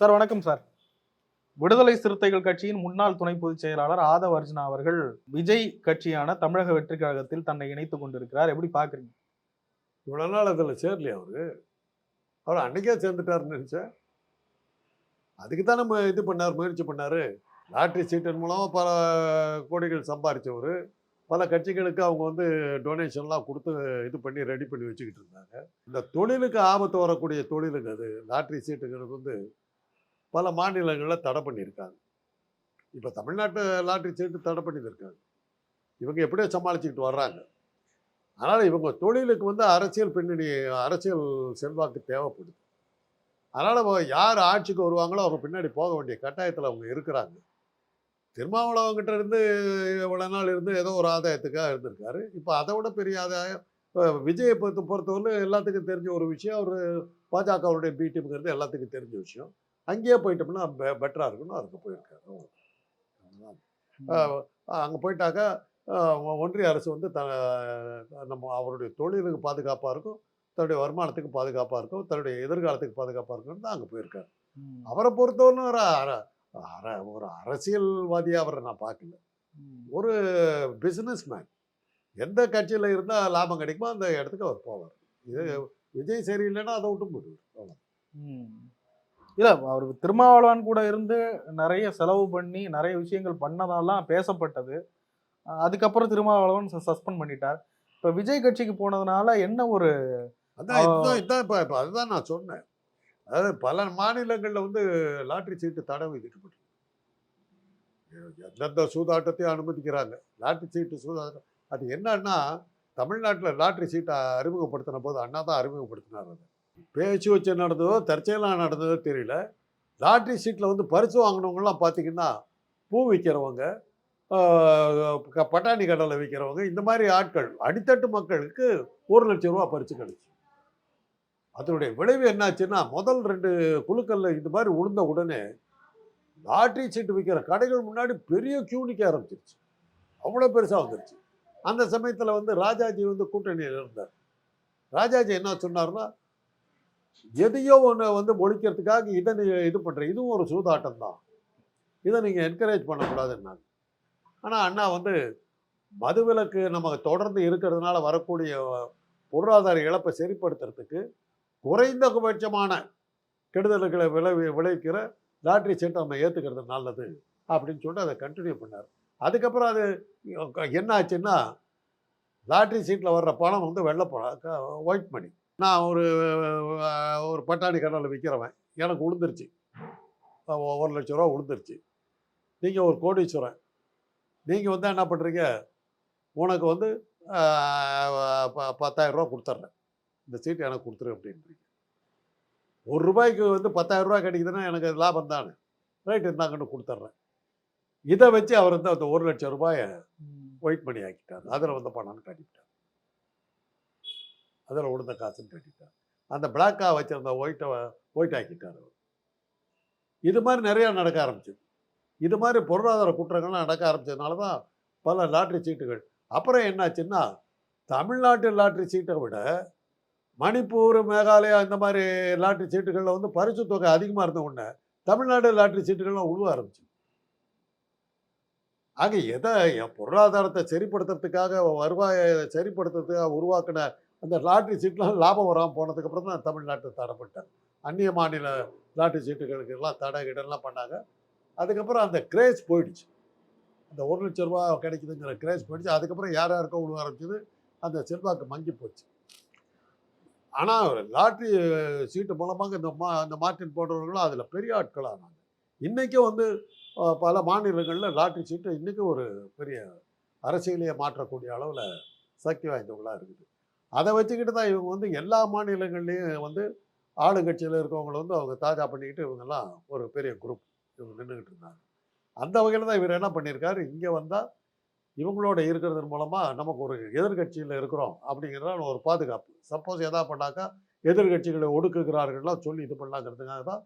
Sir வணக்கம் sir. விடுதலை சிறுத்தைகள் கட்சியின் முன்னாள் துணை பொதுச் செயலாளர் ஆதவ அர்ஜுனா அவர்கள் விஜய் கட்சியான தமிழக வெற்றி கழகத்தில் தன்னை இணைத்துக் கொண்டிருக்கிறார். எப்படி பார்க்குறீங்க இவ்வளோ நாள் அதில் சேரலையே அவரு? அவர் அன்னைக்கே சேர்ந்துட்டாருன்னு நினச்சேன். அதுக்கு தான் நம்ம இது பண்ணார் முயற்சி பண்ணார். லாட்ரி சீட்டின் மூலமாக பல கோடிகள் சம்பாரித்தவர் பல கட்சிகளுக்கு அவங்க வந்து டொனேஷன்லாம் கொடுத்து இது பண்ணி ரெடி பண்ணி வச்சுக்கிட்டு இருந்தாங்க. இந்த தொழிலுக்கு ஆபத்து வரக்கூடிய தொழிலுங்க அது. லாட்ரி சீட்டுங்கிறது வந்து பல மாநிலங்களில் தடை பண்ணியிருக்காங்க. இப்போ தமிழ்நாட்டு லாட்ரி சீட்டு தடை பண்ணியிருக்காங்க. இவங்க எப்படியோ சமாளிச்சுக்கிட்டு வர்றாங்க. அதனால் இவங்க தொழிலுக்கு வந்து அரசியல் பின்னணி அரசியல் செல்வாக்கு தேவைப்படுது. அதனால் யார் ஆட்சிக்கு வருவாங்களோ அவங்க பின்னாடி போக வேண்டிய கட்டாயத்தில் அவங்க இருக்கிறாங்க. திருமாவளவங்கிட்ட இருந்து இவ்வளோ நாள் இருந்து ஏதோ ஒரு ஆதாயத்துக்காக இருந்திருக்காரு. இப்போ அதை விட பெரிய ஆதாயம் இப்ப விஜயை பொறுத்த பொறுத்தவரை எல்லாத்துக்கும் தெரிஞ்ச ஒரு விஷயம் அவர் பாஜகவுடைய பி டீமுங்கிறது எல்லாத்துக்கும் தெரிஞ்ச விஷயம். அங்கேயே போயிட்டோம்னா பெ பெட்டராக இருக்குன்னு அதுக்கு போயிருக்காரு. அங்கே போயிட்டாக்கா ஒன்றிய அரசு வந்து த நம்ம அவருடைய தொழிலுக்கு பாதுகாப்பாக இருக்கும் தன்னுடைய வருமானத்துக்கு பாதுகாப்பாக இருக்கும் தன்னுடைய எதிர்காலத்துக்கு பாதுகாப்பாக இருக்கும்னு தான் அங்கே போயிருக்காரு. அவரை பொறுத்தவரை ஒரு அர ஒரு அரசியல்வாதியாக அவரை நான் பார்க்கல. ஒரு பிஸ்னஸ் மேன் எந்த கட்சியில் இருந்தால் லாபம் கிடைக்குமோ அந்த இடத்துக்கு அவர் போவார். இது விஜய் சரியில்லைன்னா அதை விட்டு போடுவார் அவ்வளோ. இல்ல அவர் திருமாவளவன் கூட இருந்து நிறைய செலவு பண்ணி நிறைய விஷயங்கள் பண்ணதாலாம் பேசப்பட்டது. அதுக்கப்புறம் திருமாவளவன் சஸ்பெண்ட் பண்ணிட்டார். இப்ப விஜய் கட்சிக்கு போனதுனால என்ன ஒரு அதான் இதுதான் இதுதான் இப்போ இப்போ அதுதான் நான் சொன்னேன். அதாவது பல மாநிலங்களில் வந்து லாட்ரி சீட்டு தடை விதிக்கப்பட்டு எந்தெந்த சூதாட்டத்தையும் அனுமதிக்கிறாங்க. லாட்ரி சீட்டு சூதாட்டம் அது என்னன்னா தமிழ்நாட்டில் லாட்ரி சீட்டை அறிமுகப்படுத்தின போது அண்ணா தான் அறிமுகப்படுத்தினார் அதை. பேச்சு வச்சு நடந்ததோ தற்செயலாக நடந்ததோ தெரியல. லாட்ரி சீட்டில் வந்து பரிசு வாங்கினவங்கலாம் பார்த்தீங்கன்னா பூ விற்கிறவங்க பட்டாணி கடலை விற்கிறவங்க இந்த மாதிரி ஆட்கள் அடித்தட்டு மக்களுக்கு ஒரு லட்சம் ரூபா பரிசு கிடச்சி. அதனுடைய விளைவு என்னாச்சுன்னா முதல் ரெண்டு குழுக்களில் இந்த மாதிரி உளுந்த உடனே லாட்ரி சீட்டு விற்கிற கடைகள் முன்னாடி பெரிய கியூ நிற்க ஆரம்பிச்சிருச்சு. அவ்வளோ பெருசாக வந்துருச்சு. அந்த சமயத்தில் வந்து ராஜாஜி வந்து கூட்டணியில் இருந்தார். ராஜாஜி என்ன சொன்னார்னா எதையோ ஒன்று வந்து ஒழிக்கிறதுக்காக இதை இது பண்ணுறேன் இதுவும் ஒரு சூதாட்டம் தான் இதை நீங்கள் என்கரேஜ் பண்ணக்கூடாதுன்னாங்க. ஆனால் அண்ணா வந்து மதுவிலக்கு நமக்கு தொடர்ந்து இருக்கிறதுனால வரக்கூடிய பொருளாதார இழப்பை சரிப்படுத்துறதுக்கு குறைந்தபட்சமான கெடுதல்களை விளை விளைவிக்கிற லாட்ரி சீட்டை நம்ம ஏற்றுக்கிறது நல்லது அப்படின்னு சொல்லிட்டு அதை கண்டினியூ பண்ணார். அதுக்கப்புறம் அது என்ன ஆச்சுன்னா லாட்ரி சீட்டில் வர்ற பணம் வந்து வெள்ளை பணம் ஒயிட் மணி நான் ஒரு ஒரு பட்டாணி கடலில் விற்கிறவன் எனக்கு உளுந்துருச்சு. ஒரு லட்ச ரூபா உளுந்துருச்சு. நீங்கள் ஒரு கோடீஸ்வரன். நீங்கள் வந்து என்ன பண்ணுறீங்க உனக்கு வந்து அஹ், ப- பத்தாயிரம் ரூபா கொடுத்துட்றேன் இந்த சீட்டு எனக்கு கொடுத்துரு அப்படின்றீங்க. ஒரு ரூபாய்க்கு வந்து பத்தாயிரம் ரூபாய் கிடைக்குதுன்னா எனக்கு லாபம் தானே. ரைட் இருந்தாங்கன்னு கொடுத்துட்றேன் இதை வச்சு அவர் வந்து அந்த ஒரு லட்சம் ரூபாயை ஒயிட் மணி ஆக்கிட்டார். அதில் வந்த பணம்னு கட்டிட்டார். அதில் உளுந்த காசுன்னு கட்டிட்டார். அந்த பிளாக்காக வச்சிருந்த ஒயிட்டை ஒயிட் ஆக்கிட்டார் அவர். இது மாதிரி நிறையா நடக்க ஆரம்பிச்சது. இது மாதிரி பொருளாதார குற்றங்கள்லாம் நடக்க ஆரம்பிச்சதுனால தான் பல லாட்ரி சீட்டுகள். அப்புறம் என்னாச்சுன்னா தமிழ்நாட்டு லாட்ரி சீட்டை விட மணிப்பூர் மேகாலயா இந்த மாதிரி லாட்ரி சீட்டுகளில் வந்து பரிசு தொகை அதிகமாக இருந்த உடனே தமிழ்நாடு லாட்ரி சீட்டுகள்லாம் உழுவ ஆரம்பிச்சு ஆக எதை என் பொருளாதாரத்தை சரிப்படுத்துறதுக்காக வருவாயை சரிப்படுத்துறதுக்காக உருவாக்கின அந்த லாட்ரி சீட்லாம் லாபம் வராமல் போனதுக்கப்புறம் தான் தமிழ்நாட்டில் தடைப்பட்டேன் அந்நிய மாநில லாட்ரி சீட்டுகளுக்கு எல்லாம் தடை கிடலாம் பண்ணாங்க. அதுக்கப்புறம் அந்த கிரேஸ் போயிடுச்சு. அந்த ஒரு லட்ச ரூபா கிடைக்குதுங்கிற கிரேஸ் போயிடுச்சு. அதுக்கப்புறம் யார் யாருக்கோ உழுவ ஆரம்பிச்சது அந்த செல்வாக்கு மங்கி போச்சு. ஆனால் லாட்ரி சீட்டு மூலமாக இந்த மா இந்த மார்ட்டின் போன்றவர்களும் அதில் பெரிய ஆட்களானாங்க இன்றைக்கும் வந்து பல மாநிலங்களில் லாட்ரி சீட்டு இன்றைக்கும் ஒரு பெரிய அரசியலையே மாற்றக்கூடிய அளவில் சக்தி வாய்ந்தவங்களாக இருக்குது. அதை வச்சுக்கிட்டு தான் இவங்க வந்து எல்லா மாநிலங்கள்லேயும் வந்து ஆளுங்கட்சியில் இருக்கவங்களை வந்து அவங்க தாஜா பண்ணிக்கிட்டு இவங்கெல்லாம் ஒரு பெரிய குரூப் இவங்க நின்றுக்கிட்டு இருந்தாங்க. அந்த வகையில் தான் இவர் என்ன பண்ணியிருக்காரு? இங்கே வந்தால் இவங்களோட இருக்கிறது மூலமாக நமக்கு ஒரு எதிர்கட்சியில் இருக்கிறோம் அப்படிங்கிறதால ஒரு பாதுகாப்பு. சப்போஸ் எதா பண்ணாக்கா எதிர்கட்சிகளை ஒடுக்குகிறார்கள்லாம் சொல்லி இது பண்ணலாங்கிறதுக்காக தான்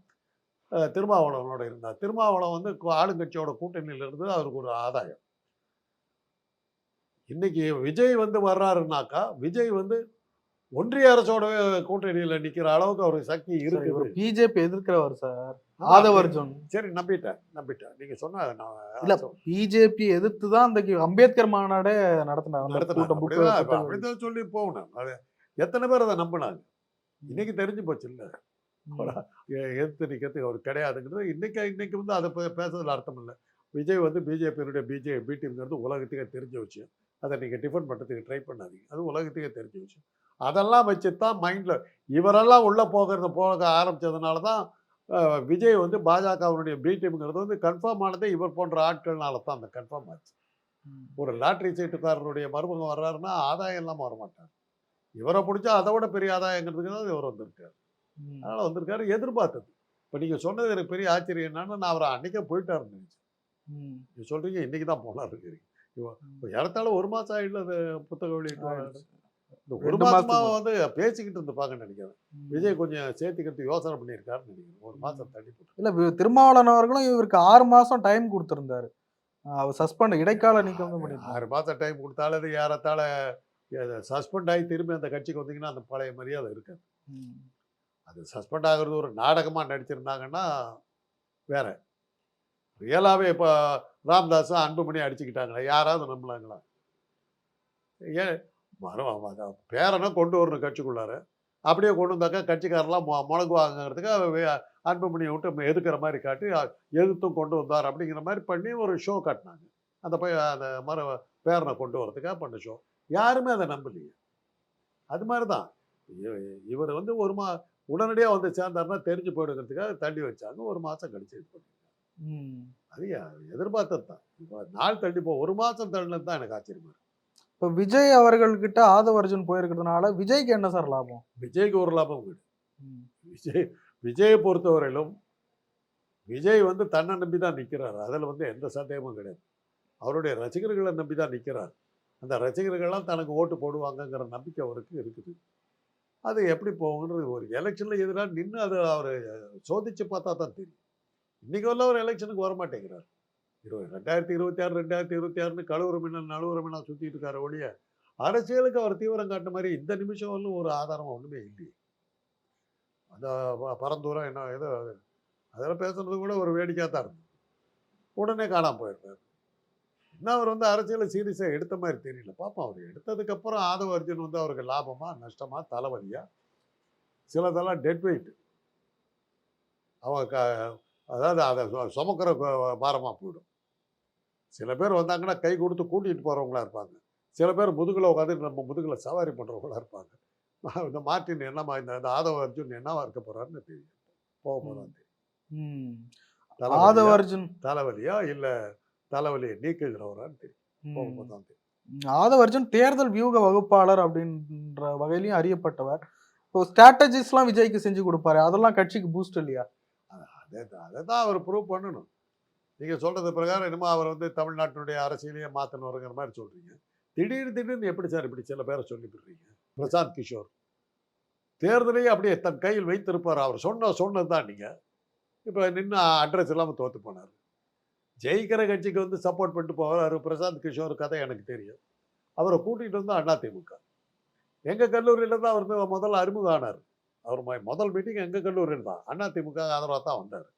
திருமாவளவனோட இருந்தார். திருமாவளவன் வந்து ஆளுங்கட்சியோட கூட்டணியில் இருந்து அவருக்கு ஒரு ஆதாயம். இன்னைக்கு விஜய் வந்து வர்றாருனாக்கா விஜய் வந்து ஒன்றிய அரசோட கூட்டணியில் நிற்கிற அளவுக்கு அவருக்கு சக்தி இருக்குது. பிஜேபி எதிர்க்கிறவர் சார் ஆதவ அர்ஜுன் சரி நம்பிட்டேன் நம்பிட்டேன். நீங்க சொன்ன இல்ல பிஜேபி எதிர்த்து தான் அந்த அம்பேத்கர் மாநாடே நடத்தினாங்க. அப்படிதான் சொல்லி போகணும் அது எத்தனை பேர் அதை நம்பினாங்க? இன்னைக்கு தெரிஞ்சு போச்சு இல்ல. எதிர்த்து நிற்கிறதுக்கு அவர் கிடையாதுங்கிறது இன்னைக்கு இன்னைக்கு வந்து அதை பே- பேசுறதுல அர்த்தம் இல்லை. விஜய் வந்து பிஜேபியினுடைய பிஜே பிடிங்கிறது உலகத்துக்கே தெரிஞ்ச விஷயம். அதை நீங்கள் டிஃபன் பண்ணுறதுக்கு ட்ரை பண்ணாதீங்க. அது உலகத்துக்கே தெரிஞ்ச விஷயம். அதெல்லாம் வச்சு தான் மைண்டில் இவரெல்லாம் உள்ளே போகிறது போக ஆரம்பிச்சதுனால தான் விஜய் வந்து பாஜகவினுடைய பி டீம்ங்கிறது வந்து கன்ஃபார்ம் ஆனதே இவர் போன்ற ஆட்கள்னால தான் அந்த கன்ஃபார்ம் ஆச்சு. ஒரு லாட்ரி சீட்டுக்காரருடைய மருமகன் வர்றாருன்னா ஆதாயம் இல்லாமல் வரமாட்டார். இவரை பிடிச்சா அதை விட பெரிய ஆதாயங்கிறதுக்கு தான் இவர் வந்திருக்காரு. அதனால் வந்திருக்காரு எதிர்பார்த்தது. இப்போ நீங்கள் சொன்னது எனக்கு பெரிய ஆச்சரியம் என்னன்னா நான் அவரை அன்னைக்கே போயிட்டாருன்னு நினைச்சேன். ம். நீங்க சொல்றீங்க இன்னைக்கு தான் போனார் இருக்கிறீங்க. ஏறத்தாழ ஒரு மாசம் ஆயிடல அது புத்தக வெளியிட்டு. இந்த ஒரு மாசத்துக்கு வந்து பேசிக்கிட்டு இருந்துப்பாங்கன்னு நினைக்கிறேன். விஜய் கொஞ்சம் சேர்த்துக்கிறதுக்கு யோசனை பண்ணியிருக்காருன்னு நினைக்கிறேன். ஒரு மாசம் தள்ளி இல்ல திருமாவளவன் அவர்களும் இவருக்கு ஆறு மாசம் டைம் கொடுத்திருந்தாரு. அவர் சஸ்பெண்ட் இடைக்கால நீக்கம் பண்ணிருந்தாரு ஆறு மாசம் டைம் கொடுத்தாலும் அது ஏறத்தாழ சஸ்பெண்ட் ஆகி திரும்பி அந்த கட்சிக்கு வந்தீங்கன்னா அந்த பழைய மரியாதை இருக்காது. அது சஸ்பெண்ட் ஆகுறது ஒரு நாடகமா நடிச்சிருந்தாங்கன்னா வேற. ரியலாகவே இப்போ ராம்தாஸை அன்புமணி அடிச்சுக்கிட்டாங்களே யாராவது நம்பலாங்களா ஏன் மரம் பேரனை கொண்டு வரணும் கட்சிக்குள்ளார. அப்படியே கொண்டு வந்தாக்கா கட்சிக்காரெல்லாம் மொ முழங்குவாங்கிறதுக்கு அன்புமணியை விட்டு எதுக்குற மாதிரி காட்டி எதிர்த்தும் கொண்டு வந்தார் அப்படிங்கிற மாதிரி பண்ணி ஒரு ஷோ காட்டினாங்க. அந்த பைய அந்த மர பேரனை கொண்டு வரதுக்காக பண்ண ஷோ யாருமே அதை நம்பலையே. அது மாதிரி தான் இவர் வந்து ஒரு மா உடனடியாக வந்து சேர்ந்தாருன்னா தெரிஞ்சு போயிடுங்கிறதுக்காக தள்ளி வச்சாங்க. ஒரு மாதம் கழிச்சு இது பண்ணி அது எதிர்பார்த்தது தான். இப்போ நாள் தள்ளி போ ஒரு மாதம் தள்ளினது தான் எனக்கு ஆச்சரியமா இப்ப விஜய் அவர்கள்கிட்ட ஆதவ அர்ஜுன் போயிருக்கிறதுனால விஜய்க்கு என்ன சார் லாபம்? விஜய்க்கு ஒரு லாபம் ம். விஜய் விஜயை பொறுத்தவரையிலும் விஜய் வந்து தன்னை நம்பி தான் நிற்கிறார் அதில் வந்து எந்த சந்தேகமும் கிடையாது. அவருடைய ரசிகர்களை நம்பி தான் நிற்கிறார் அந்த ரசிகர்கள்லாம் தனக்கு ஓட்டு போடுவாங்கங்கிற நம்பிக்கை அவருக்கு இருக்குது. அது எப்படி போகுங்கிறது ஒரு எலெக்ஷனில் எதிராக நின்று அதை அவர் சோதிச்சு பார்த்தா தான் தெரியும். இன்றைக்கி உள்ள ஒரு எலெக்ஷனுக்கு வர மாட்டேங்கிறார் இருபது ரெண்டாயிரத்தி இருபத்தி ஆறு ரெண்டாயிரத்தி இருபத்தி ஆறுன்னு கழுவுற மின்னல் நழுவுற மின்னல் சுற்றிட்டு இருக்காரு ஒழிய அரசியலுக்கு அவர் தீவிரம் காட்டின மாதிரி இந்த நிமிஷம் வரலும் ஒரு ஆதாரம் ஒன்றுமே இல்லையே. அந்த ப- பரந்தூரம் என்ன ஏதோ அதெல்லாம் பேசுனது கூட ஒரு வேடிக்கையாக தான் இருந்தது. உடனே காணாமல் போயிருக்காரு இன்னும் அவர் வந்து அரசியலை சீரியஸாக எடுத்த மாதிரி தெரியல. பார்ப்போம் அவர் எடுத்ததுக்கப்புறம் ஆதவ அர்ஜுன் வந்து அவருக்கு லாபமாக நஷ்டமாக தலைவலியாக சிலதெல்லாம் டெட் வெயிட் அவன் க அதாவது அதை சுமக்கிற கு- பாரமா போயிடும். சில பேர் வந்தாங்கன்னா கை கொடுத்து கூட்டிகிட்டு போகிறவங்களா இருப்பாங்க. சில பேர் முதுகில் உட்காந்து நம்ம முதுகில் சவாரி பண்ணுறவங்களா இருப்பாங்க. இந்த மார்ட்டின் என்னமா இந்த இந்த ஆதவ அர்ஜுன் என்னவா இருக்க போறாருன்னு தெரியும் போக போகிறான்? ஆதவ அர்ஜுன். தலைவலியா இல்ல தலைவலியை நீக்குகிறவரான்னு தெரியும். போகும்போது தான் தெரியும் ஆதவ அர்ஜுன் தேர்தல் வியூக வகுப்பாளர் அப்படின்ற வகையிலையும் அறியப்பட்டவர். இப்போ ஸ்ட்ராட்டஜிஸ்லாம் விஜய்க்கு செஞ்சு கொடுப்பாரு. அதெல்லாம் கட்சிக்கு பூஸ்ட் இல்லையா? அதே தான் அதை தான் அவர் ப்ரூவ் பண்ணணும். நீங்கள் சொல்கிறது பிரகாரம் என்னமோ அவர் வந்து தமிழ்நாட்டினுடைய அரசியலையே மாற்றணுங்கிற மாதிரி சொல்கிறீங்க திடீர் திடீர்னு எப்படி சார் இப்படி சில பேரை சொல்லி விடுறீங்க பிரசாந்த் கிஷோர். தேர்தலையே அப்படியே தன் கையில் வைத்திருப்பார். அவர் சொன்ன சொன்னது தான் நீங்கள் இப்போ நின்று அட்ரஸ் இல்லாமல் தோற்று போனார். ஜெயிக்கிற கட்சிக்கு வந்து சப்போர்ட் பண்ணிட்டு போவார் பிரசாந்த் கிஷோர் கதை எனக்கு தெரியும். அவரை கூட்டிகிட்டு வந்தால் அதிமுக எங்கள் கல்லூரியில் தான் அவர் முதல்ல அறிமுகம் ஆனார். அவர் முதல் மீட்டிங் எங்கள் கல்லூரியில் தான். திமுக ஆதரவாக தான் வந்தார்.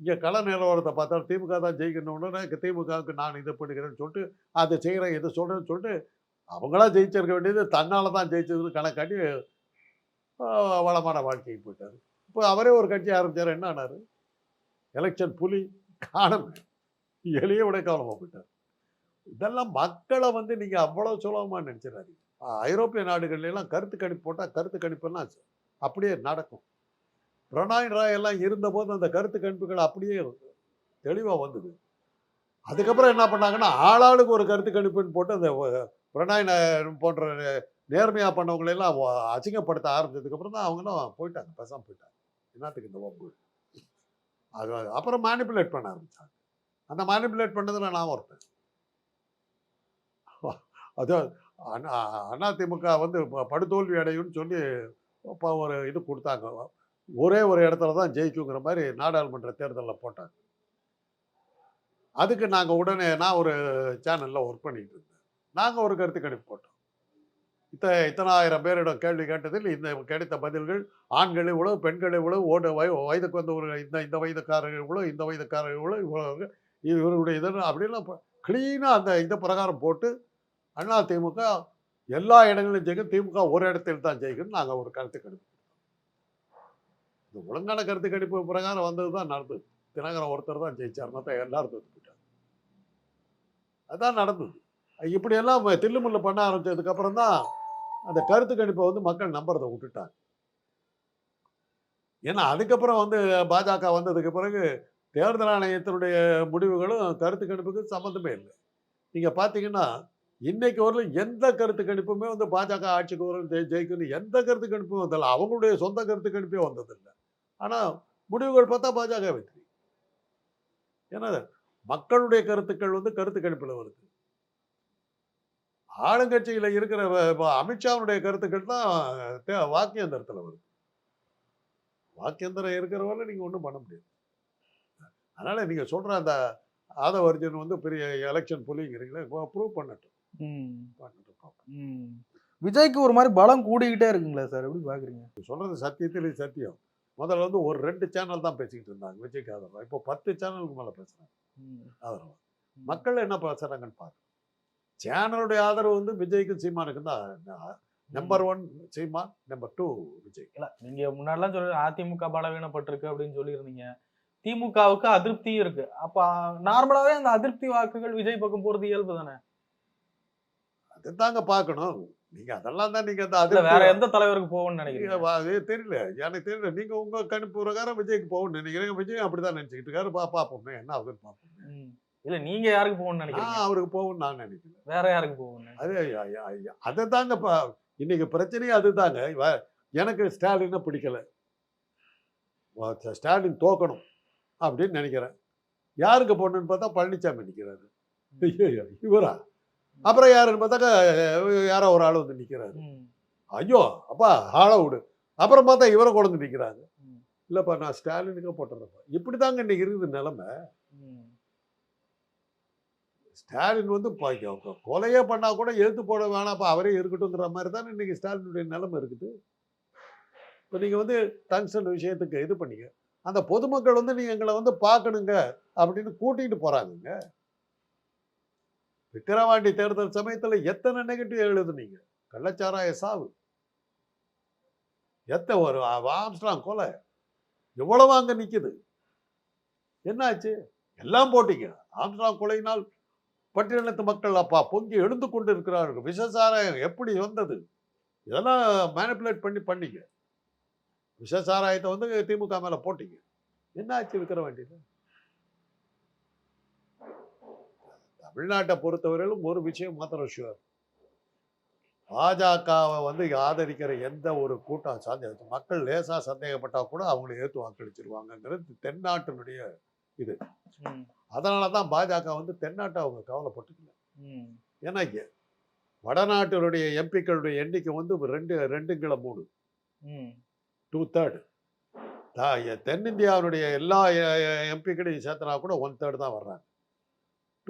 இங்கே கள நிலவரத்தை பார்த்தா திமுக தான் ஜெயிக்கணும்னு திமுகவுக்கு நான் இதை பண்ணுகிறேன்னு சொல்லிட்டு அதை செய்கிறேன் இதை சொல்கிறேன்னு சொல்லிட்டு அவங்களா ஜெயிச்சிருக்க வேண்டியது தன்னால் தான் ஜெயிச்சதுன்னு கணக்காட்டி வளமான வாழ்க்கைக்கு போயிட்டார். இப்போ அவரே ஒரு கட்சி ஆரம்பிச்சார் என்ன ஆனார்? எலெக்ஷன் புலி காணும் எளிய உடைக்காலமாக போயிட்டார். இதெல்லாம் மக்களை வந்து நீங்கள் அவ்வளோ சுலபமாக நினச்சிடாதீங்க. ஐரோப்பிய நாடுகள்லாம் கருத்து கணிப்பு போட்டால் கருத்து கணிப்பெல்லாம் அப்படியே நடக்கும். பிரணாய் ராய் எல்லாம் இருந்தபோது அந்த கருத்து கணிப்புகள் அப்படியே தெளிவாக வந்தது. அதுக்கப்புறம் என்ன பண்ணாங்கன்னா ஆளாளுக்கு ஒரு கருத்து கணிப்புன்னு போட்டு அந்த பிரணாய் போன்ற நேர்மையாக பண்ணவங்களெல்லாம் அசிங்கப்படுத்த ஆரம்பிச்சதுக்கப்புறம் தான் அவங்களும் போயிட்டாங்க பேசாமல் போயிட்டாங்க. என்னத்துக்கு இந்த வம்பு? அது அப்புறம் மேனிப்புலேட் பண்ண ஆரம்பித்தாங்க அந்த மேனிப்புலேட் பண்ணதில் நான் ஒருத்தன். அது அண்ணா அதிமுக வந்து படுதோல்வி அடையும்னு சொல்லி இப்போ ஒரு இது கொடுத்தாங்க. ஒரே ஒரு இடத்துல தான் ஜெயிக்குங்கிற மாதிரி நாடாளுமன்ற தேர்தலில் போட்டாங்க. அதுக்கு நாங்கள் உடனே நான் ஒரு சேனலில் ஒர்க் பண்ணிட்டு இருந்தேன். நாங்கள் ஒரு கருத்து கணிப்பு போட்டோம். இத்த இத்தனாயிரம் பேரிடம் கேள்வி கேட்டதில் இந்த கிடைத்த பதில்கள் ஆண்கள் இவ்வளவு பெண்கள் இவ்வளவு ஓட வய வயதுக்கு வந்தவர்கள் இந்த இந்த வயதுக்காரர்கள் இவ்வளோ இந்த வயதுக்காரர்கள் இவ்வளோ இவ்வளோ இவருடைய இதுன்னு அப்படிலாம் க்ளீனாக அந்த இந்த பிரகாரம் போட்டு அண்ணா திமுக எல்லா இடங்களிலும் ஜெயிக்கும். திமுக ஒரு இடத்தில் தான் ஜெயிக்கணும் நாங்கள் ஒரு கருத்து கணிப்பு இந்த ஒழுங்கான கருத்து கணிப்பு பிரகாரம் வந்தது தான் நடந்தது. தினகரன் ஒருத்தர் தான் ஜெயிச்சார் மற்ற எல்லாரும் தோத்து போயிட்டாங்க. நடந்தது. இப்படியெல்லாம் தில்லுமுல்ல பண்ண ஆரம்பித்ததுக்கப்புறம் தான் அந்த கருத்து கணிப்பை வந்து மக்கள் நம்புறதை விட்டுட்டாங்க. ஏன்னா அதுக்கப்புறம் வந்து பாஜக வந்ததுக்கு பிறகு தேர்தல் ஆணையத்தினுடைய முடிவுகளும் கருத்து கணிப்புக்கு சம்மந்தமே இல்லை. நீங்கள் பார்த்தீங்கன்னா இன்னைக்கு வரலும் எந்த கருத்து கணிப்புமே வந்து பாஜக ஆட்சிக்கு வரும் ஜெயிக்கணும் எந்த கருத்து கணிப்பும் வந்ததில்ல. அவங்களுடைய சொந்த கருத்து கணிப்பே வந்ததில்லை. ஆனால் முடிவுகள் பார்த்தா பாஜக வெற்றி. ஏன்னா மக்களுடைய கருத்துக்கள் வந்து கருத்து கணிப்பில் வருது. ஆளுங்கட்சியில் இருக்கிற வ- அமித்ஷாவுடைய கருத்துக்கள் தான் தே- வாக்கியந்திரத்தில் வருது. வாக்கியந்திரம் இருக்கிறவரை நீங்கள் ஒன்றும் பண்ண முடியாது. அதனால் நீங்கள் சொல்கிற அந்த ஆதவர்ஜன் வந்து பெரிய எலெக்ஷன் புலிங்கிறீங்களே ப்ரூவ் பண்ணட்டும். ம், பண்ணட்டும் பார்ப்போம். ம். விஜய்க்கு ஒரு மாதிரி பலம் கூடிக்கிட்டே இருக்குங்களா சார்? எப்படி பாக்குறீங்க? நீ சொல்றது சத்தியத்தில் சத்தியம். முதல்ல வந்து ஒரு ரெண்டு சேனல் தான் பேசிக்கிட்டு இருந்தாங்க விஜய்க்கு ஆதரவா. இப்போ பத்து சேனலுக்கு மேலே பேசுகிறாங்க ம், ஆதரவா. மக்கள் என்ன பேசுகிறாங்கன்னு பாரு சேனலுடைய ஆதரவு வந்து விஜய்க்கும் சீமானுக்கும் தான். Number one Seeman number two Vijay. இல்ல நீங்க முன்னாடிலாம் சொல்லி அதிமுக பலவீனப்பட்டிருக்கு அப்படின்னு சொல்லியிருந்தீங்க. திமுகவுக்கு அதிருப்தி இருக்கு. அப்ப நார்மலாவே அந்த அதிருப்தி வாக்குகள் விஜய் பக்கம் போறது இயல்பு தானே? அதுதாங்க பார்க்கணும். நீங்க அதெல்லாம் தான் நீங்க அதிருப்தி- வேற எந்த தலைவருக்கு நீங்க நினைக்கிறீங்க? வா- அது தெரியல. எனக்கு தெரியல. நீங்க உங்க கணிப்பு பிரகாரம் விஜய்க்கு போகணும்னு நினைக்கிறீங்க. விஜய் அப்படிதான் நினைச்சுக்கிட்டு இருக்காரு. பா பார்ப்போமே. என்ன ஆகுதுன்னு பார்ப்போம். இல்ல நீங்க யாருக்கு போகணும்னு நினைக்கிறீங்க? நான் அவருக்கு போகணும்னு நான் நினைக்கிறேன் வேற யாருக்கு போகணும்னு அது அதை தாங்க இன்னைக்கு பிரச்சனையே அதுதாங்க. எனக்கு ஸ்டாலினை பிடிக்கல. ஸ்டாலின் தோக்கணும் அப்படின்னு நினைக்கிறேன். யாருக்கு போடணும்னு பார்த்தா பழனிசாமி நிற்கிறாரு ஐயோ இவரா? அப்புறம் யாருன்னு பார்த்தாக்கா யாரோ ஒரு ஆள் வந்து நிற்கிறாரு ஐயோ அப்பா ஆளை விடு. அப்புறம் பார்த்தா இவரை கொண்டு நிற்கிறாங்க இல்லைப்பா நான் ஸ்டாலினுக்கு போட்டுறேன்ப்பா. இப்படி தாங்க இன்னைக்கு இருக்குது நிலைமை. ஸ்டாலின் வந்து கொலையே பண்ணா கூட எழுத்து போட வேணாம்ப்பா. அவரே இருக்கட்டும்ங்கிற மாதிரி தானே இன்னைக்கு ஸ்டாலினுடைய நிலைமை இருக்குது. இப்போ நீங்கள் வந்து டங்ஸ்டன் விஷயத்துக்கு இது பண்ணீங்க. அந்த பொதுமக்கள் வந்து நீங்கள் எங்களை வந்து பார்க்கணுங்க அப்படின்னு கூட்டிகிட்டு போகிறாங்கங்க விக்கிரவாண்டி தேர்தல் சமயத்தில் எத்தனை நெகட்டிவ் எழுதுனீங்க? கள்ளச்சாராய சாவு. எத்த ஒரு ஆம்ஸ்டாங் கொலை. எவ்வளவு அங்கே நிற்குது என்னாச்சு? எல்லாம் போட்டீங்க. ஆம்ஸ்டாங் கொலையினால் பட்டியலினத்து மக்கள் அப்பா பொங்கி எழுந்து கொண்டு இருக்கிறார்கள் விஷசாராயம் எப்படி வந்தது? இதெல்லாம் மேனிப்புலேட் பண்ணி பண்ணீங்க. விஷசாராயத்தை வந்து திமுக மேலே போட்டீங்க. என்ன ஆச்சு விற்கிற வேண்டியது தமிழ்நாட்டை பொறுத்தவரையிலும் ஒரு விஷயம் மாத்திரம் ஷுவர் பாஜகவை வந்து ஆதரிக்கிற எந்த ஒரு கூட்டம் சந்தேகம் மக்கள் லேசா சந்தேகப்பட்டா கூட அவங்களை ஏற்று வாக்களிச்சிருவாங்கங்கிறது தென்னாட்டினுடைய ம், அதனால தான் பாஜக வந்து தென்னாட்டை அவங்க கவலைப்பட்டுக்கல ஏன்னா வடநாட்டினுடைய எம்பிக்களுடைய எண்ணிக்கை வந்து ரெண்டு ரெண்டுங்கள மூணு. ம், டூ தேர்டு தென்னிந்தியாவுடைய எல்லா எம்பிக்களையும் சேர்த்தனா கூட ஒன் தேர்ட் தான் வர்றாங்க.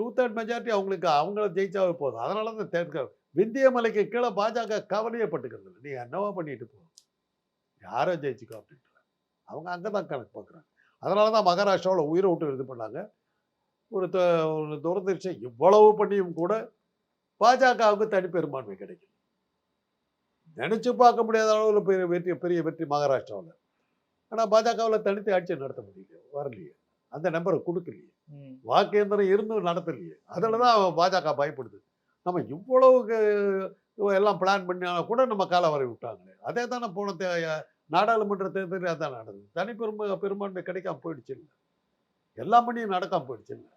டூ தேர்ட் மெஜாரிட்டி அவங்களுக்கு அவங்கள ஜெயிச்சாவே போதும். அதனால தான் தேர்தல். விந்தியமலைக்கு கீழே பாஜக கவலையப்பட்டுக்கிறது நீ என்னவா பண்ணிட்டு போ. யாரோ ஜெயிச்சுக்கோ அப்படின்ட்டு அவங்க அங்கே தான் கணக்கு பார்க்குறாங்க. அதனால தான் மகாராஷ்டிராவில் உயிரை விட்டு இது பண்ணாங்க. ஒரு த- ஒரு துரதிருஷ்டம். இவ்வளவு பண்ணியும் கூட பாஜகவுக்கு தனிப்பெரும்பான்மை கிடைக்கும் நினச்சி பார்க்க முடியாத அளவில் பெரிய வெற்றி பெரிய வெற்றி மகாராஷ்டிராவில். ஆனால் பாஜகவில் தனித்து ஆட்சியை நடத்த முடியல. வரலையே. அந்த நம்பரை கொடுக்கலையே. வாக்கேந்திரம் இருந்தும் நடத்தலையே. அதில் தான் பாஜக பயப்படுது. நம்ம இவ்வளவு க- எல்லாம் பிளான் பண்ணினா கூட நம்ம கால வரை விட்டாங்களே. அதே தானே போன தே- நாடாளுமன்ற தேர்தலில் அதான் நடந்தது. தனி பெரும்ப பெரும்பான்மை கிடைக்காம போயிடுச்சு இல்லை. எல்லா மணியும் நடக்காம போயிடுச்சு இல்லை.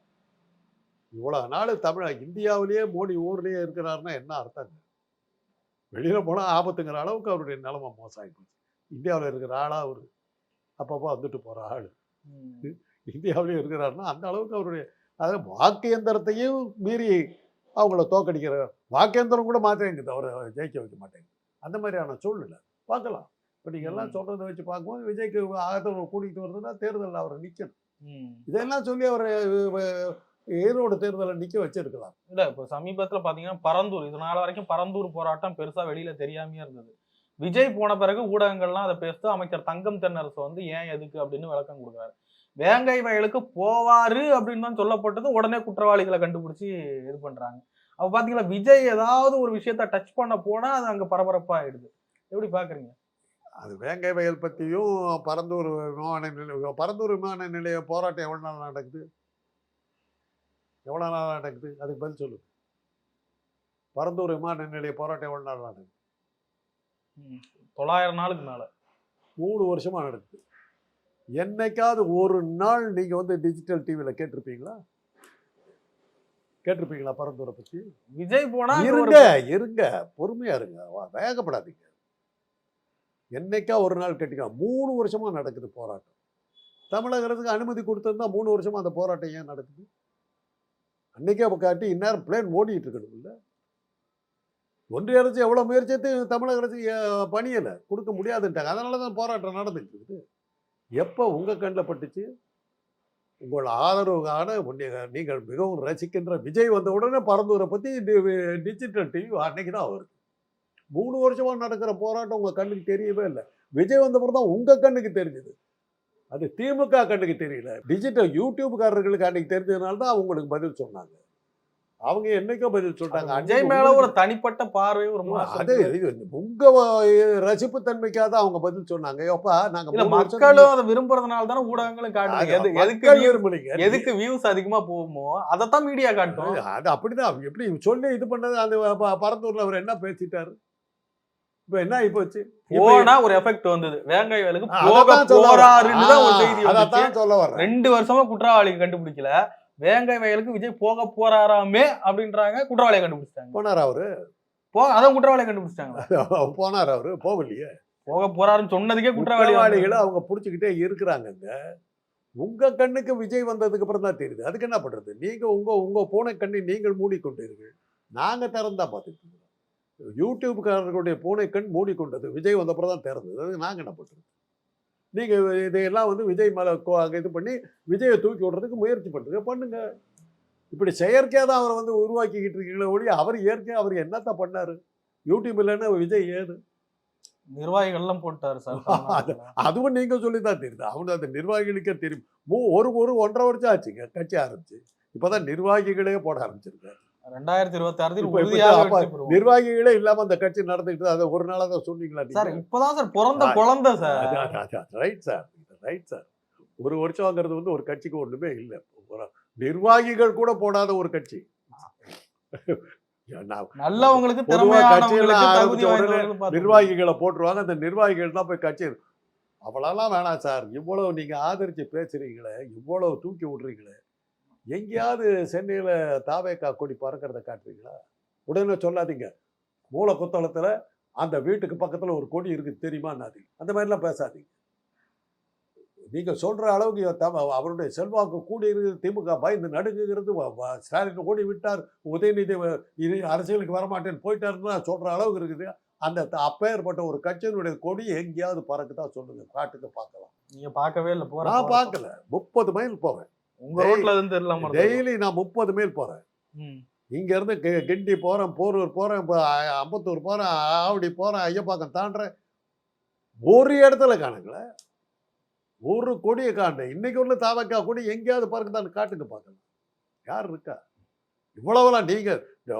இவ்வளோ நாள் தமிழ் இந்தியாவிலேயே மோடி ஊர்லேயே இருக்கிறாருன்னா என்ன அர்த்தங்க வெளியில் போனால் ஆபத்துங்கிற அளவுக்கு அவருடைய நிலைமை மோசம் ஆகி போச்சு. இந்தியாவில் இருக்கிற ஆளா அவர். அப்பப்போ வந்துட்டு போகிற ஆள். இந்தியாவிலே இருக்கிறாருன்னா அந்த அளவுக்கு அவருடைய அதாவது வாக்கு எந்திரத்தையும் மீறி அவங்கள தோக்கடிக்கிற வாக்கேந்திரம் கூட மாற்றேங்குது அவரை ஜெயிக்க வைக்க மாட்டேங்குது. அந்த மாதிரியான சூழ்நிலை. பார்க்கலாம். இப்போ நீங்கள் எல்லாம். சொல்கிறத வச்சு பார்க்கும்போது விஜய்க்கு ஆதரவு கூட்டிகிட்டு வருதுன்னா தேர்தலில் அவரை நிற்கணும். இதெல்லாம் சொல்லி அவரை ஈரோடு தேர்தலை நிக்க வச்சிருக்கலாம் இல்ல இப்போ சமீபத்துல பாத்தீங்கன்னா பரந்தூர் இது நாள் வரைக்கும் பரந்தூர் போராட்டம் பெருசா வெளியில தெரியாமயே இருந்தது. விஜய் போன பிறகு ஊடகங்கள்லாம் அதை பேசுது அமைச்சர் தங்கம் தென்னரசு வந்து ஏன் எதுக்கு அப்படின்னு விளக்கம் கொடுக்குறாரு. வேங்கை வயலுக்கு போவாரு அப்படின்னு தான் சொல்லப்பட்டது. உடனே குற்றவாளிகளை கண்டுபிடிச்சி இது பண்றாங்க. அப்ப பாத்தீங்களா விஜய் ஏதாவது ஒரு விஷயத்த டச் பண்ண போனா அது அங்க பரபரப்பா ஆயிடுது. எப்படி பாக்குறீங்க? அது வேங்கை வயல் பற்றியும் பரந்தூர் விமான நிலைய பரந்தூர் விமான நிலைய போராட்டம் எவ்வளோ நாள் நடக்குது? எவ்வளோ நாள் நடக்குது? அதுக்கு பதில் சொல்லு. பரந்தூர் விமான நிலைய போராட்டம் எவ்வளோ நாள் நடக்குது. தொள்ளாயிரம் நாளுக்கு மேல. மூணு வருஷமா நடக்குது. என்னைக்காவது ஒரு நாள் நீங்க வந்து டிஜிட்டல் டிவியில் கேட்டிருப்பீங்களா? கேட்டிருப்பீங்களா பரந்தூரை பற்றி விஜய் போனா இருங்க இருங்க. பொறுமையா இருங்க. வேகப்படாதீங்க. என்னைக்கா ஒரு நாள் கேட்டீங்க? மூணு வருஷமா நடக்குது போராட்டம். தமிழக அரசுக்கு அனுமதி கொடுத்திருந்தா மூணு வருஷமா அந்த போராட்டம் ஏன் நடக்குது? அன்னைக்கே அப்ப காட்டி இந்நேரம் பிளேன் ஓடிட்டு இருக்கணும் இல்ல? ஒன்றிய அரசு எவ்வளவு முயற்சி எடுத்து தமிழக அரசு பணியல கொடுக்க முடியாதுன்ட்டாங்க. அதனால தான் போராட்டம் நடந்துட்டு இருக்குது. எப்போ உங்கள் கண்ணில் பட்டுச்சு? உங்கள் ஆதரவுக்கான உன்னை- நீங்கள் மிகவும் ரசிக்கின்ற விஜய் வந்த உடனே பரந்தூரை பற்றி டிஜிட்டல் டிவி அன்னைக்கு தான் வருது மூணு வருஷமாக நடக்கிற போராட்டம் உங்கள் கண்ணுக்கு தெரியவே இல்லை. விஜய் வந்த தான் உங்கள் கண்ணுக்கு தெரிஞ்சுது. அது திமுக கண்ணுக்கு தெரியல. டிஜிட்டல் யூடியூப்காரர்களுக்கு அன்னைக்கு தெரிஞ்சதுனால தான் அவங்களுக்கு பதில் சொன்னாங்க. அவங்க என்னைக்கோ பதில் சொல்றாங்க அன்னைக்கு மேல ஒரு தனிப்பட்ட பார்வை ஒரு அது உங்க ரசிப்பு தன்மைக்காக தான் அவங்க பதில் சொன்னாங்க. அப்பா நாங்க மக்களும் அதை விரும்புறதுனால தானே ஊடகங்களும் அது எது- எதுக்கு விரும்புனீங்க. எதுக்கு வியூஸ் அதிகமா போகுமோ அதைத்தான் மீடியா காட்டும். அது- அது அப்படிதான். எப்படி சொல்லி இது பண்ணது? அந்த ப- பரந்தூர்ல அவர் என்ன பேசிட்டாரு? இப்ப என்ன ஆகி போச்சு? இப்ப- போனா ஒரு எஃபெக்ட் வந்தது. வேங்கை வேலுக்கு போக. போறாருன்னு தான் ஒரு செய்தி அதைத்தான் சொல்ல வர்றேன். ரெண்டு வருஷமா குற்றவாளி கண்டுபிடிக்கல. வேங்கை வயலுக்கு விஜய் போக போறாராமே அப்படின்றாங்க குற்றவாளியை கண்டுபிடிச்சிட்டாங்க. போனார் அவரு? போ அதான் குற்றவாளியை கண்டுபிடிச்சிட்டாங்க. போனார் அவரு? போகலையே. போக போறாருன்னு சொன்னதுக்கே குற்றவாளி குற்றவாளிகளை அவங்க புடிச்சுக்கிட்டே இருக்கிறாங்க உங்க கண்ணுக்கு விஜய் வந்ததுக்கு அப்புறம் தான் தெரியுது. அதுக்கு என்ன பண்றது? நீங்க உங்க உங்க பூனை கண்ணை நீங்கள் மூடிக்கொண்டீர்கள். நாங்க திறந்தா பார்த்துட்டு. யூடியூப்காரர்களுடைய பூனை கண் மூடிக்கொண்டது. விஜய் வந்த அப்புறம் தான் திறந்தது. அதுக்கு நாங்க என்ன பண்றது? நீங்க இதையெல்லாம் வந்து விஜய் மேல அங்க இது பண்ணி விஜயை தூக்கி விடுறதுக்கு முயற்சி பண்ணுங்க பண்ணுங்க. இப்படி செயற்கையாக தான் அவரை வந்து உருவாக்கிக்கிட்டு இருக்கீங்களே ஒழிய அவர் இயற்கையாக அவர் என்னத்த பண்ணாரு? யூடியூப் இல்லைன்னா விஜய் ஏது? நிர்வாகிகள் எல்லாம் போட்டாரு சார் தமிழ்நாட்டுல. அதுவும் நீங்க சொல்லி தான் தெரியுது. அவங்க அந்த நிர்வாகிகளுக்கே தெரியும். மூ ஒரு ஒரு ஒன்றரை வருஷம் ஆச்சுங்க கட்சி ஆரம்பிச்சு. இப்பதான் நிர்வாகிகளே போட ஆரம்பிச்சிருக்காரு. ரெண்டாயிரத்தி இருபத்தி ஆறு உறுதியாக. நிர்வாகிகளே இல்லாம அந்த கட்சி நடந்துக்கிட்டு அதை ஒரு நாளா தான் சொன்னீங்களா சார் இப்பதான் சார் பிறந்த குழந்தை sir. Right sir right sir. ஒரு வருஷம்ங்கிறது வந்து ஒரு கட்சிக்கு ஒண்ணுமே இல்லை. நிர்வாகிகள் கூட போடாத ஒரு கட்சி. நல்லவங்களுக்கு நிர்வாகிகளை போட்டுருவாங்க. அந்த நிர்வாகிகள் தான் போய் கட்சி அவ்வளோலாம் வேணாம் சார். இவ்வளவு நீங்க ஆதரிச்சு பேசுறீங்களே இவ்வளவு தூக்கி விடுறீங்களே. எங்கேயாவது சென்னையில தாவேக்கா கொடி பறக்கிறத காட்டுறீங்களா? உடனே சொல்லாதீங்க. மூல புத்தகத்துல அந்த வீட்டுக்கு பக்கத்துல ஒரு கொடி இருக்கு தெரியுமான்னாதீங்க அந்த மாதிரிலாம் பேசாதீங்க. நீங்க சொல்ற அளவுக்கு அவருடைய செல்வாக்கு கூடி இருக்குது. திமுக பயந்து நடுங்குகிறது. ஸ்டாலின் ஓடி விட்டார். உதயநிதி இனி அரசியலுக்கு வரமாட்டேன்னு போயிட்டாருன்னு சொல்ற அளவுக்கு இருக்குது. அந்த அப்பேற்பட்ட ஒரு கட்சியினுடைய கொடி எங்கேயாவது பறக்குதா சொல்லுங்க. காட்டுக்கு பார்க்கலாம். நீங்க பார்க்கவே இல்ல போற நான் பார்க்கல. முப்பது மைல் போவேன் உங்க ரோட்ல இருந்து இருந்தது. டெய்லி நான் முப்பது மைல் போறேன். இங்க இருந்து கிண்டி போறேன் போரூர் போறேன் இப்போ அம்பத்தூர் போறேன் ஆவடி போறேன் ஐயப்பாக்கம் தாண்டுறேன். ஒரு இடத்துல காணுங்களேன் ஒரு கொடியை காண்டேன் இன்னைக்கு உள்ள தாவக்கா கொடி எங்கேயாவது பறக்குதான்னு காட்டுக்கு பார்க்கலாம் யார் இருக்கா? இவ்வளவுலாம் நீங்க இந்த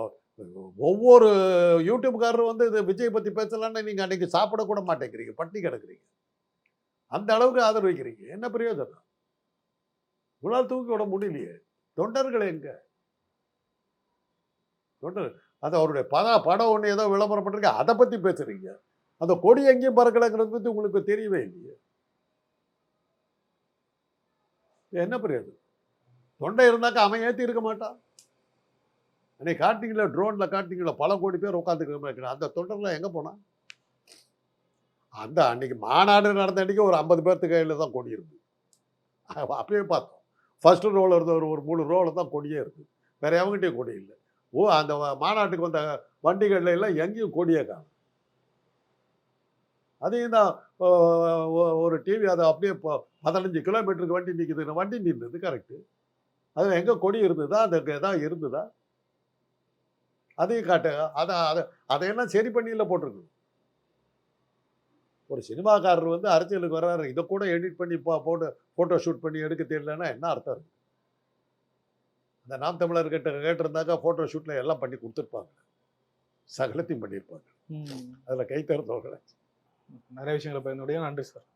ஒவ்வொரு யூடியூப்காரரும் வந்து இது விஜய் பத்தி பேசலாம்னு நீங்க அன்னைக்கு சாப்பிட கூட மாட்டேங்கிறீங்க. பட்டி கிடக்குறீங்க. அந்த அளவுக்கு ஆதரவு வைக்கிறீங்க. என்ன பிரயோஜனம்? உங்களால் தூக்கி விட முடியலையே. தொண்டர்கள் எங்க? தொண்டர் அது அவருடைய பத படம் ஒன்று ஏதோ விளம்பரம் பண்ணுறீங்க அதை பற்றி பேசுகிறீங்க அந்த கொடி எங்கேயும் பறக்கலைங்கிறது பற்றி உங்களுக்கு தெரியவே இல்லையே. என்ன புரியாது? தொண்டை இருந்தாக்கா அவன் ஏற்றி இருக்க மாட்டான். அன்னைக்கு காட்டிங்களா ட்ரோனில் காட்டிங்களா பல கோடி பேர் உட்காந்துக்கிற அந்த தொண்டர்லாம் எங்கே போனான்? அந்த அன்னைக்கு மாநாடு நடந்த அன்னைக்கு ஒரு ஐம்பது பேர்த்து கையில் தான் கொடி இருக்கு அப்பயே பார்த்தோம். ஃபஸ்ட்டு ரோவில் இருந்த ஒரு ஒரு மூணு ரோவில் தான் கொடியே இருக்குது வேறு எவங்கிட்டையும் கொடி இல்லை. ஓ அந்த மாநாட்டுக்கு வந்த வண்டிகள்ல எல்லாம் எங்கேயும் கொடியே காணும். அதையும் தான் ஒரு டிவி அதை அப்படியே இப்போ பதினஞ்சு கிலோமீட்டருக்கு வண்டி நிற்குது வண்டி நின்றுது கரெக்டு அதில் எங்கே கொடி இருந்ததா? அந்த எதாவது இருந்ததா? அதையும் காட்டு அதை அதை அதையெல்லாம் சரி பண்ணியில் போட்டிருக்கு ஒரு சினிமாக்காரர் வந்து அரசியலுக்கு வர்றாரு. இதை கூட எடிட் பண்ணி போ போட்டு ஃபோட்டோ ஷூட் பண்ணி எடுக்க தெரியலன்னா என்ன அர்த்தம்? இந்த நாம் தமிழர் கிட்ட கேட்டிருந்தாக்கா ஃபோட்டோ ஷூட்டில் எல்லாம் பண்ணி கொடுத்துருப்பாங்க. சகலத்தையும் பண்ணியிருப்பாங்க. அதில் கை திறந்தவங்களை நிறைய விஷயங்களை பயனுடைய நன்றி சார்.